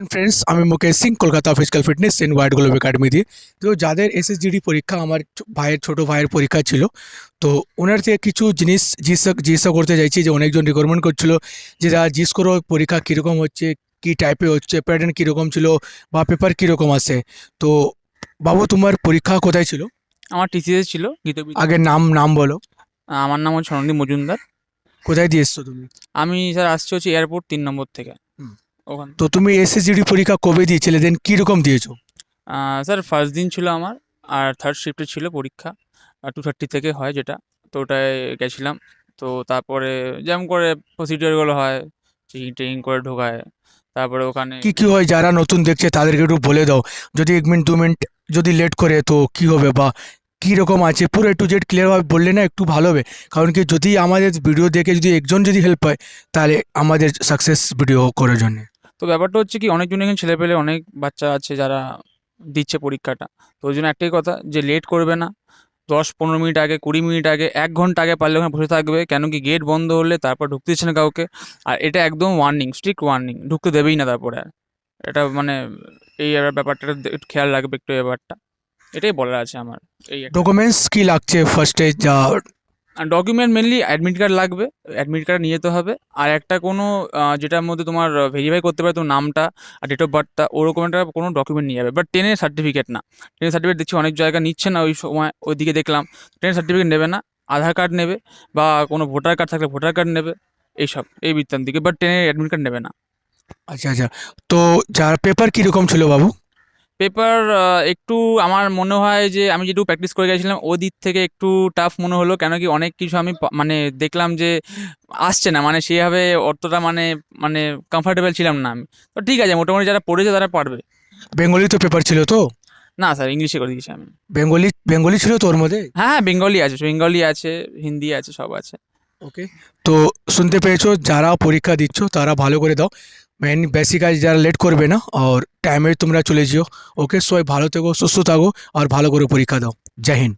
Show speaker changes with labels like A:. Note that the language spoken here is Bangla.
A: ফ্রেন্ডস আমি Mukesh Singh Kolkata physical fitness in wide globe academy দিয়ে তো যাদের এসএসজিডি পরীক্ষা আমার ভাইয়ের ছোট ভাইয়ের পরীক্ষা ছিল তো ওনার থেকে কিছু জিনিস জিজ্ঞাসা জিজ্ঞাসা করতে চাইছি যে অনেকজন রিকমেন্ড করছিল যে দাদা জিজ্ঞেস করো পরীক্ষা কীরকম হচ্ছে? কী টাইপে হচ্ছে? প্যাটার্ন কীরকম ছিল? বা পেপার কীরকম আসে তো বাবু তোমার পরীক্ষা কোথায় ছিল?
B: আমার টিসিএস ছিল
A: আগে নাম নাম বলো।
B: আমার নাম হচ্ছে সনন্দী মজুমদার।
A: কোথায় দিয়ে এসছো তুমি?
B: আমি স্যার আসছি হচ্ছে এয়ারপোর্ট তিন নম্বর থেকে। ওখান
A: তো তুমি এসএসজিডি পরীক্ষা কবে দিয়েছিলে? দেন কীরকম দিয়েছ?
B: স্যার ফার্স্ট দিন ছিল আমার আর থার্ড শিফটে ছিল পরীক্ষা টু থার্টি থেকে হয় যেটা তো ওটায় গেছিলাম তো তারপরে যেমন করে প্রসিডিওরগুলো হয় চেকিং টেকিং করে ঢোকায় তারপরে ওখানে
A: কি কি হয়? যারা নতুন দেখছে তাদেরকে একটু বলে দাও। যদি এক মিনিট দু মিনিট যদি লেট করে তো কি হবে বা কী রকম আছে? পুরো একটু জেড ক্লিয়ারভাবে বললে না একটু ভালো হবে। কারণ কি যদি আমাদের ভিডিও দেখে যদি একজন যদি হেল্প পায় তাহলে আমাদের সাকসেস ভিডিও করার জন্য।
B: তো ব্যাপারটা হচ্ছে কি অনেকজন এখানে ছেলে পেলে অনেক বাচ্চা আছে যারা দিচ্ছে পরীক্ষাটা। তো ওই জন্য একটাই কথা যে লেট করবে না। দশ পনেরো মিনিট আগে, কুড়ি মিনিট আগে, এক ঘণ্টা আগে পারলে ওখানে বসে থাকবে, কেন কি গেট বন্ধ হলে তারপর ঢুকতে দিচ্ছে না কাউকে। আর এটা একদম ওয়ার্নিং স্ট্রিক্ট ওয়ার্নিং ঢুকতে দেবেই না তারপরে আর। এটা মানে এই ব্যাপারটা একটু খেয়াল রাখবে একটু ব্যাপারটা এটাই বলার আছে আমার, এই
A: ডকুমেন্টস কি লাগছে ফার্স্টে যা
B: ডকুমেন্ট মেনলি অ্যাডমিট কার্ড লাগবে অ্যাডমিট কার্ড নিয়ে যেতে হবে। আর একটা কোনো যেটার মধ্যে তোমার ভেরিফাই করতে পারে তোমার নামটা আর ডেট অফ বার্থটা ওরকম একটা কোনো ডকুমেন্ট নিয়ে যাবে। বাট টেনের সার্টিফিকেট না। টেনের সার্টিফিকেট দেখছি অনেক জায়গা নিচ্ছে না ওই সময়, ওইদিকে দেখলাম। টেনের সার্টিফিকেট নেবে না, আধার কার্ড নেবে বা কোনো ভোটার কার্ড থাকলে ভোটার কার্ড নেবে, এইসব, এই বৃত্তান্ত দিকে বাট টেনের অ্যাডমিট কার্ড নেবে না।
A: আচ্ছা আচ্ছা। তো যার পেপার কীরকম ছিল বাবু?
B: পেপার একটু আমার মনে হয় যে আমি যেটুকু প্র্যাকটিস করে গেছিলাম ওই দিক থেকে একটু টাফ মনে হলো কেন কি অনেক কিছু আমি মানে দেখলাম যে আসছে না। মানে সেভাবে অতটা মানে মানে কমফর্টেবল ছিলাম না আমি। তো ঠিক আছে মোটামুটি যারা পড়েছে তারা পারবে।
A: বেঙ্গলি তো পেপার ছিল তো?
B: না স্যার ইংলিশে করে দিয়েছি আমি।
A: বেঙ্গলি বেঙ্গলি ছিল তোর মধ্যে?
B: হ্যাঁ হ্যাঁ বেঙ্গলি আছে বেঙ্গলি আছে হিন্দি আছে সব আছে।
A: ওকে তো শুনতে পেয়েছ যারা পরীক্ষা দিচ্ছ তারা ভালো করে দাও। মেন বেসিক কাজ যারা লেট করবে না, আর টাইমে তোমরা চলে যেও। ওকে সবাই ভালো থেকো, সুস্থ থাকো, আর ভালো করে পরীক্ষা দাও। জয় হিন্দ।